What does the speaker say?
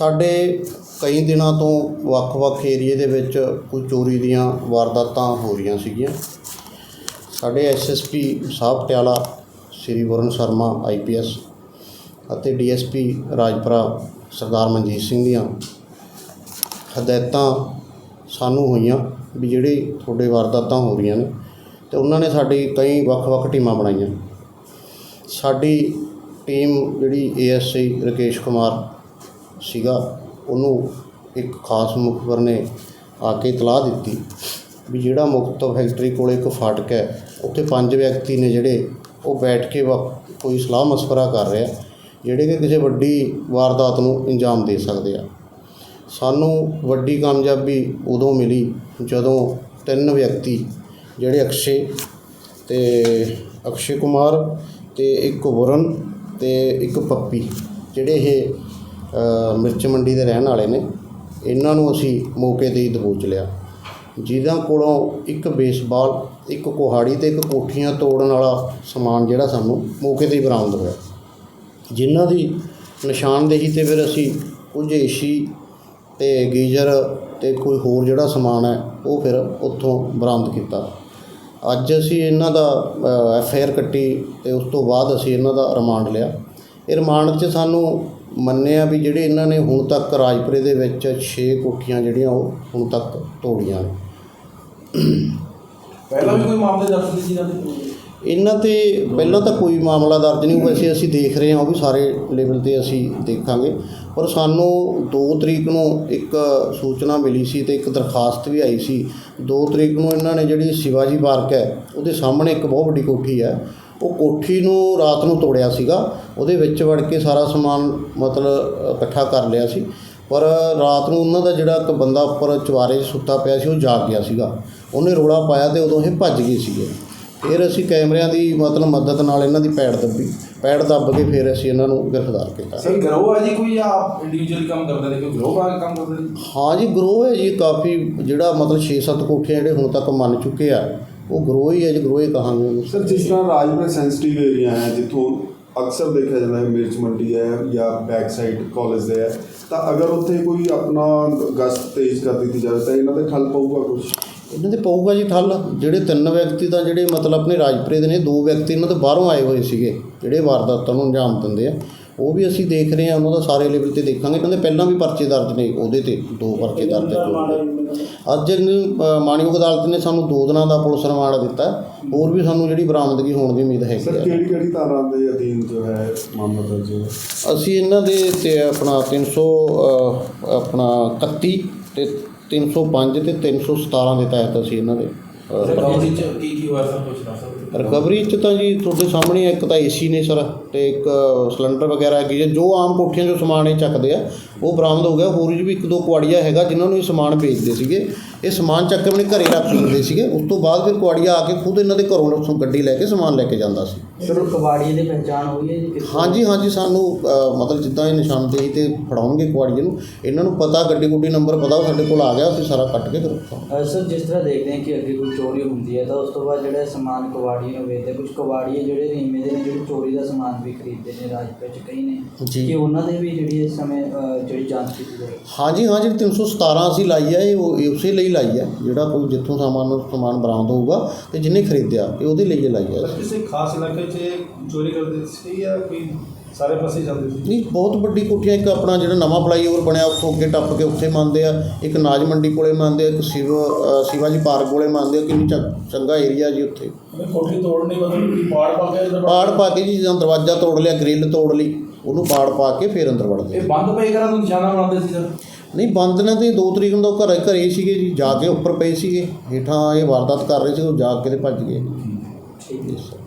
ਸਾਡੇ ਕਈ ਦਿਨਾਂ ਤੋਂ ਵੱਖ-ਵੱਖ ਏਰੀਏ ਦੇ ਵਿੱਚ ਕੋਈ ਚੋਰੀ ਦੀਆਂ ਵਾਰਦਾਤਾਂ ਹੋ ਰਹੀਆਂ ਸੀਗੀਆਂ। ਸਾਡੇ ਐਸਐਸਪੀ ਸਾਹਿਬ ਪਟਿਆਲਾ ਸ੍ਰੀ ਵਰੁਣ ਸ਼ਰਮਾ ਆਈਪੀਐਸ ਅਤੇ ਡੀਐਸਪੀ ਰਾਜਪੁਰਾ ਸਰਦਾਰ ਮਨਜੀਤ ਸਿੰਘ ਦੀਆਂ ਹਦਾਇਤਾਂ ਸਾਨੂੰ ਹੋਈਆਂ ਵੀ ਜਿਹੜੀ ਤੁਹਾਡੇ ਵਾਰਦਾਤਾਂ ਹੋ ਰਹੀਆਂ ਨੇ ਤੇ ਉਹਨਾਂ ਨੇ ਸਾਡੀ ਕਈ ਵੱਖ-ਵੱਖ ਟੀਮਾਂ ਬਣਾਈਆਂ। ਸਾਡੀ ਟੀਮ ਜਿਹੜੀ ਏਐਸਆਈ ਰਕੇਸ਼ ਕੁਮਾਰ ਸੀਗਾ, ਉਹਨੂੰ ਇੱਕ ਖਾਸ ਮੁਖਬਰ ਨੇ ਆ ਕੇ ਇਤਲਾਹ ਦਿੱਤੀ ਵੀ ਜਿਹੜਾ ਮੁਕਤ ਫੈਕਟਰੀ ਕੋਲ ਇੱਕ ਫਾਟਕ ਹੈ, ਉੱਥੇ ਪੰਜ ਵਿਅਕਤੀ ਨੇ ਜਿਹੜੇ, ਉਹ ਬੈਠ ਕੇ ਵਾ- ਕੋਈ ਸਲਾਹ ਮਸ਼ਵਰਾ ਕਰ ਰਿਹਾ ਜਿਹੜੇ ਕਿ ਕਿਸੇ ਵੱਡੀ ਵਾਰਦਾਤ ਨੂੰ ਅੰਜਾਮ ਦੇ ਸਕਦੇ ਆ। ਸਾਨੂੰ ਵੱਡੀ ਕਾਮਯਾਬੀ ਉਦੋਂ ਮਿਲੀ ਜਦੋਂ ਤਿੰਨ ਵਿਅਕਤੀ, ਜਿਹੜੇ ਅਕਸ਼ੇ ਤੇ ਅਕਸ਼ੇ ਕੁਮਾਰ ਤੇ ਇੱਕ ਵਰਨ ਤੇ ਇੱਕ ਪੱਪੀ, ਜਿਹੜੇ ਇਹ ਮਿਰਚ ਮੰਡੀ ਦੇ ਰਹਿਣ ਵਾਲੇ ਨੇ। ਇਹਨਾਂ ਨੂੰ ਅਸੀਂ ਮੌਕੇ ਤੇ ਹੀ ਦਬੋਚ ਲਿਆ। ਜਿਹਨਾਂ ਕੋਲੋਂ ਇੱਕ ਬੇਸਬਾਲ, ਇੱਕ ਕੁਹਾੜੀ ਤੇ ਇੱਕ ਕੋਠੀਆਂ ਤੋੜਨ ਵਾਲਾ ਸਮਾਨ ਜਿਹੜਾ ਸਾਨੂੰ ਮੌਕੇ ਤੇ ਹੀ ਬਰਾਮਦ ਹੋਇਆ। ਜਿਨ੍ਹਾਂ ਦੀ ਨਿਸ਼ਾਨਦੇਹੀ ਤੇ ਫਿਰ ਅਸੀਂ ਕੁਝ ਏਸੀ ਤੇ ਗੀਜ਼ਰ ਤੇ ਕੋਈ ਹੋਰ ਜਿਹੜਾ ਸਮਾਨ ਹੈ, ਉਹ ਫਿਰ ਉੱਥੋਂ ਬਰਾਮਦ ਕੀਤਾ। ਅੱਜ ਅਸੀਂ ਇਹਨਾਂ ਦਾ ਐਫ ਆਈ ਆਰ ਕੱਟੀ ਤੇ ਉਸ ਤੋਂ ਬਾਅਦ ਅਸੀਂ ਇਹਨਾਂ ਦਾ ਰਿਮਾਂਡ ਲਿਆ। ਇਹ ਰਿਮਾਂਡ 'ਚ ਸਾਨੂੰ ਮੰਨਿਆ ਵੀ ਜਿਹੜੇ ਇਹਨਾਂ ਨੇ ਹੁਣ ਤੱਕ ਰਾਜਪੁਰੇ ਦੇ ਵਿੱਚ 6 ਕੋਠੀਆਂ ਜਿਹੜੀਆਂ ਉਹ ਹੁਣ ਤੱਕ ਤੋੜੀਆਂ ਨੇ। ਪਹਿਲਾਂ ਵੀ ਕੋਈ ਮਾਮਲੇ ਦਰਜ ਸੀ ਇਹਨਾਂ ਦੇ ਇਹਨਾਂ ਤੇ ਪਹਿਲਾਂ ਤਾਂ ਕੋਈ ਮਾਮਲਾ ਦਰਜ ਨਹੀਂ ਵੈਸੇ ਅਸੀਂ ਦੇਖ ਰਹੇ ਹਾਂ ਉਹ ਵੀ ਸਾਰੇ ਲੈਵਲ ਤੇ ਅਸੀਂ ਦੇਖਾਂਗੇ। ਪਰ ਸਾਨੂੰ 2 ਤਰੀਕ ਨੂੰ ਇੱਕ ਸੂਚਨਾ ਮਿਲੀ ਸੀ ਤੇ ਇੱਕ ਦਰਖਾਸਤ ਵੀ ਆਈ ਸੀ। 2 ਤਰੀਕ ਨੂੰ ਇਹਨਾਂ ਨੇ ਜਿਹੜੀ ਸ਼ਿਵਾਜੀ ਪਾਰਕ ਹੈ ਉਹਦੇ ਸਾਹਮਣੇ ਇੱਕ ਬਹੁਤ ਵੱਡੀ ਕੋਠੀ ਹੈ। ਉਹ ਕੋਠੀ ਨੂੰ ਰਾਤ ਨੂੰ ਤੋੜਿਆ ਸੀਗਾ। ਉਹਦੇ ਵਿੱਚ ਵੜ ਕੇ ਸਾਰਾ ਸਮਾਨ ਮਤਲਬ ਇਕੱਠਾ ਕਰ ਲਿਆ ਸੀ। ਪਰ ਰਾਤ ਨੂੰ ਉਹਨਾਂ ਦਾ ਜਿਹੜਾ ਇੱਕ ਬੰਦਾ ਉੱਪਰ ਚਵਾਰੇ 'ਚ ਸੁੱਤਾ ਪਿਆ ਸੀ ਉਹ ਜਾਗ ਗਿਆ ਸੀਗਾ। ਉਹਨੇ ਰੋਲਾ ਪਾਇਆ ਤੇ ਉਦੋਂ ਇਹ ਭੱਜ ਗਏ ਸੀਗੇ। ਫਿਰ ਅਸੀਂ ਕੈਮਰਿਆਂ ਦੀ ਮਤਲਬ ਮਦਦ ਨਾਲ ਇਹਨਾਂ ਦੀ ਪੈੜ ਦੱਬੀ। ਪੈੜ ਦੱਬ ਕੇ ਫਿਰ ਅਸੀਂ ਇਹਨਾਂ ਨੂੰ ਗ੍ਰਿਫਤਾਰ ਕੀਤਾ। ਸਰ ਗਰੋਹ ਹੈ ਜੀ ਕੋਈ? ਆਪ ਇੰਡੀਵਿਜੂਅਲ ਕੰਮ ਕਰਦੇ ਨੇ ਕੋਈ? ਗਰੋਹ ਆ ਕੰਮ ਕਰਦੇ ਨੇ? ਹਾਂ ਜੀ ਗਰੋਹ ਹੈ ਜੀ। ਕਾਫੀ ਜਿਹੜਾ ਮਤਲਬ 6-7 ਕੋਠੀਆਂ ਜਿਹੜੇ ਹੁਣ ਤੱਕ ਮੰਨ ਚੁੱਕੇ ਆ ਉਹ ਗਰੋਹ ਹੀ ਹੈ ਜੀ ਗਰੋਹ ਹੀ ਕਹਾਂਗੇ ਉਹਨੂੰ। ਸਰ ਜਿਸ ਤਰ੍ਹਾਂ ਰਾਜਪੁਰਾ ਸੈਂਸਿਟਿਵ ਏਰੀਆ ਹੈ ਜਿੱਥੋਂ ਅਕਸਰ ਦੇਖਿਆ ਜਾਂਦਾ ਹੈ ਮਿਰਚ ਮੰਡੀ ਹੈ ਜਾਂ ਬੈਕ ਸਾਈਡ ਕਾਲਜ ਦੇ ਹੈ ਤਾਂ ਅਗਰ ਉੱਥੇ ਕੋਈ ਆਪਣਾ ਗਸ਼ਤ ਤੇਜ਼ ਕਰ ਦਿੱਤੀ ਜਾਵੇ ਤਾਂ ਇਹਨਾਂ ਤੇ ਠੱਲ ਪਊਗਾ ਕੁਝ ਇਹਨਾਂ ਦੇ ਪਊਗਾ ਜੀ ਠੱਲ ਜਿਹੜੇ ਤਿੰਨ ਵਿਅਕਤੀ ਤਾਂ ਜਿਹੜੇ ਮਤਲਬ ਆਪਣੇ ਰਾਜਪੁਰੇ ਦੇ ਨੇ ਦੋ ਵਿਅਕਤੀ ਇਹਨਾਂ ਤੋਂ ਬਾਹਰੋਂ ਆਏ ਹੋਏ ਸੀਗੇ ਜਿਹੜੇ ਵਾਰਦਾਤਾਂ ਨੂੰ ਅੰਜਾਮ ਦਿੰਦੇ ਆ। ਉਹ ਵੀ ਅਸੀਂ ਦੇਖ ਰਹੇ ਹਾਂ ਉਹਨਾਂ ਦਾ ਸਾਰੇ ਲੈਵਲ ਤੇ ਦੇਖਾਂਗੇ। ਕਹਿੰਦੇ ਪਹਿਲਾਂ ਵੀ ਪਰਚੇ ਦਰਜ ਨੇ ਉਹਦੇ ਤੇ ਦੋ ਪਰਚੇ ਦਰਜ ਨੇ। ਅੱਜ ਮਾਣਯੋਗ ਅਦਾਲਤ ਨੇ ਸਾਨੂੰ ਦੋ ਦਿਨਾਂ ਦਾ ਪੁਲਿਸ ਰਿਮਾਂਡ ਦਿੱਤਾ। ਹੋਰ ਵੀ ਸਾਨੂੰ ਜਿਹੜੀ ਬਰਾਮਦਗੀ ਹੋਣ ਦੀ ਉਮੀਦ ਹੈਗੀ ਸਰ ਆ। ਕਿਹੜੀ ਕਿਹੜੀ ਧਾਰਾ ਦੇ ਅਧੀਨ ਜੋ ਹੈ ਮਾਮਲਾ ਦਰਜ ਹੈ ਅਸੀਂ ਇਹਨਾਂ ਦੇ ਤੇ ਆਪਣਾ 300 ਅ, ਆਪਣਾ 31 ਤੇ 305 ਤੇ 317 ਦੇ ਤਹਿਤ ਅਸੀਂ ਇਹਨਾਂ ਦੇ ਰਿਕਵਰੀ ਚ ਕੀ ਕੀ ਹੋਇਆ ਸਰ ਕੁਝ ਦੱਸ ਸਕਦੇ ਹੋ? ਰਿਕਵਰੀ ਚ ਤਾਂ ਜੀ ਤੁਹਾਡੇ ਸਾਹਮਣੇ ਇੱਕ ਤਾਂ ਏਸੀ ਨੇ ਸਰ ਤੇ ਇੱਕ ਸਿਲੰਡਰ ਵਗੈਰਾ ਹੈ ਜੋ ਆਮ ਕੋਠੀਆਂ 'ਚੋਂ ਸਮਾਨ ਇਹ ਚੱਕਦੇ ਆ ਉਹ ਬਰਾਮਦ ਹੋ ਗਿਆ ਹੋਰ ਵੀ ਇੱਕ ਦੋ ਕੁਆੜੀਆ ਹੈਗਾ ਜਿਨ੍ਹਾਂ ਨੂੰ ਇਹ ਸਮਾਨ ਵੇਚਦੇ ਸੀਗੇ ਇਹ ਸਮਾਨ ਚੱਕ ਕੇ ਆਪਣੇ ਘਰੇ ਰੱਖ ਲੈਂਦੇ ਸੀਗੇ। ਉਸ ਤੋਂ ਬਾਅਦ ਫਿਰ ਕੁਆੜੀਆ ਆ ਕੇ ਖੁਦ ਇਹਨਾਂ ਦੇ ਘਰੋਂ ਉੱਥੋਂ ਗੱਡੀ ਲੈ ਕੇ ਸਮਾਨ ਲੈ ਕੇ ਜਾਂਦਾ ਸੀ। ਸਰ ਕਬਾੜੀ ਦੀ ਪਹਿਚਾਣ ਹੋਈ ਹੈ ਜੀ ਹਾਂਜੀ ਹਾਂਜੀ ਸਾਨੂੰ ਮਤਲਬ ਜਿੱਦਾਂ ਇਹ ਨਿਸ਼ਾਨਦੇਹੀ ਤੇ ਫੜਾਉਣਗੇ ਕੁਆੜੀਏ ਨੂੰ ਇਹਨਾਂ ਨੂੰ ਪਤਾ ਗੱਡੀ ਗੁੱਡੀ ਨੰਬਰ ਪਤਾ ਉਹ ਸਾਡੇ ਕੋਲ ਆ ਗਿਆ ਅਸੀਂ ਸਾਰਾ ਕੱਟ ਕੇ ਉੱਥੋਂ। ਸਰ ਜਿਸ ਤਰ੍ਹਾਂ ਦੇਖਦੇ ਹਾਂ ਕਿ ਅੱਗੇ ਕੋਈ ਚੋਰੀ ਹੁੰਦੀ ਹੈ ਤਾਂ ਉਸ ਤੋਂ ਬਾਅਦ ਜਿਹੜਾ ਸਮਾਨ ਕਬਾੜੀ ਨੂੰ ਵੇਚਦੇ ਕੁਝ ਕਬਾੜੀਏ ਜਿਹੜੇ ਰੀਮੇ ਦੇ ਨੇ ਜਿਹੜੇ ਚੋਰੀ ਦਾ ਸਮਾਨ ਵੀ ਖਰੀਦਦੇ ਨੇ ਰਾਜਪੁਰ ਚ ਕਈ ਨੇ ਜੀ। ਕਿ ਉਹਨਾਂ ਦੇ ਵੀ ਜਿਹੜੀ ਇਸ ਸਮੇਂ ਜਿਹੜੀ ਜਾਂਚ ਕੀਤੀ ਜਾਏ ਹਾਂਜੀ ਹਾਂ ਜਿਹੜੀ 317 ਅਸੀਂ ਲਾਈ ਹੈ ਇਹ ਉਸੇ ਲਈ ਲਾਈ ਹੈ ਜਿਹੜਾ ਕੋਈ ਜਿੱਥੋਂ ਸਾਮਾਨ ਸਮਾਨ ਬਰਾਮਦ ਹੋਊਗਾ ਤੇ ਜਿਹਨੇ ਖਰੀਦਿਆ ਇਹ ਉਹਦੇ ਲਈ ਇਹ ਲਾਈ ਹੈ। ਕਿਸੇ ਖਾਸ ਇਲਾਕੇ 'ਚ ਚੋਰੀ ਕਰਦੇ ਸੀ ਜਾਂ ਕੋਈ ਸਾਰੇ ਪਾਸੇ ਜਾਂਦੇ ਸੀ? ਨਹੀਂ ਬਹੁਤ ਵੱਡੀ ਕੋਠੀਆਂ ਇੱਕ ਆਪਣਾ ਜਿਹੜਾ ਨਵਾਂ ਫਲਾਈਓਵਰ ਬਣਿਆ ਉੱਥੋਂ ਅੱਗੇ ਟੱਪ ਕੇ ਉੱਥੇ ਮੰਨਦੇ ਆ ਇੱਕ ਨਾਜ ਮੰਡੀ ਕੋਲੇ ਮੰਨਦੇ ਆ ਇੱਕ ਸਿਵ ਸ਼ਿਵਾਜੀ ਪਾਰਕ ਕੋਲੇ ਮੰਨਦੇ ਆ ਕਿੰਨੀ ਚੰਗਾ ਏਰੀਆ ਜੀ ਉੱਥੇ। ਕੋਠੀ ਤੋੜਨੀ ਮਤਲਬ ਕਿ ਪਾੜ ਪਾ ਕੇ ਪਾੜ ਪਾ ਕੇ ਜੀ ਜਦੋਂ ਦਰਵਾਜ਼ਾ ਤੋੜ ਲਿਆ ਗ੍ਰਿਲ ਤੋੜ ਲਈ ਉਹਨੂੰ ਪਾੜ ਪਾ ਕੇ ਫਿਰ ਅੰਦਰ ਵੜਦੇ ਇਹ ਬੰਦ ਪਏ ਕਰਾਂ ਨੂੰ ਨਿਸ਼ਾਨਾ ਬਣਾਉਂਦੇ ਸੀ ਸਰ? ਨਹੀਂ ਬੰਦ ਨੇ ਤੇ 2 ਤਰੀਕ ਨੂੰ ਤਾਂ ਉਹ ਘਰੇ ਘਰੇ ਸੀਗੇ ਜੀ ਜਾ ਕੇ ਉੱਪਰ ਪਏ ਸੀਗੇ। ਹੇਠਾਂ ਇਹ ਵਾਰਦਾਤ ਕਰ ਰਹੇ ਸੀ ਉਹ ਜਾ ਕੇ ਤੇ ਭੱਜ ਗਏ। ਠੀਕ ਹੈ।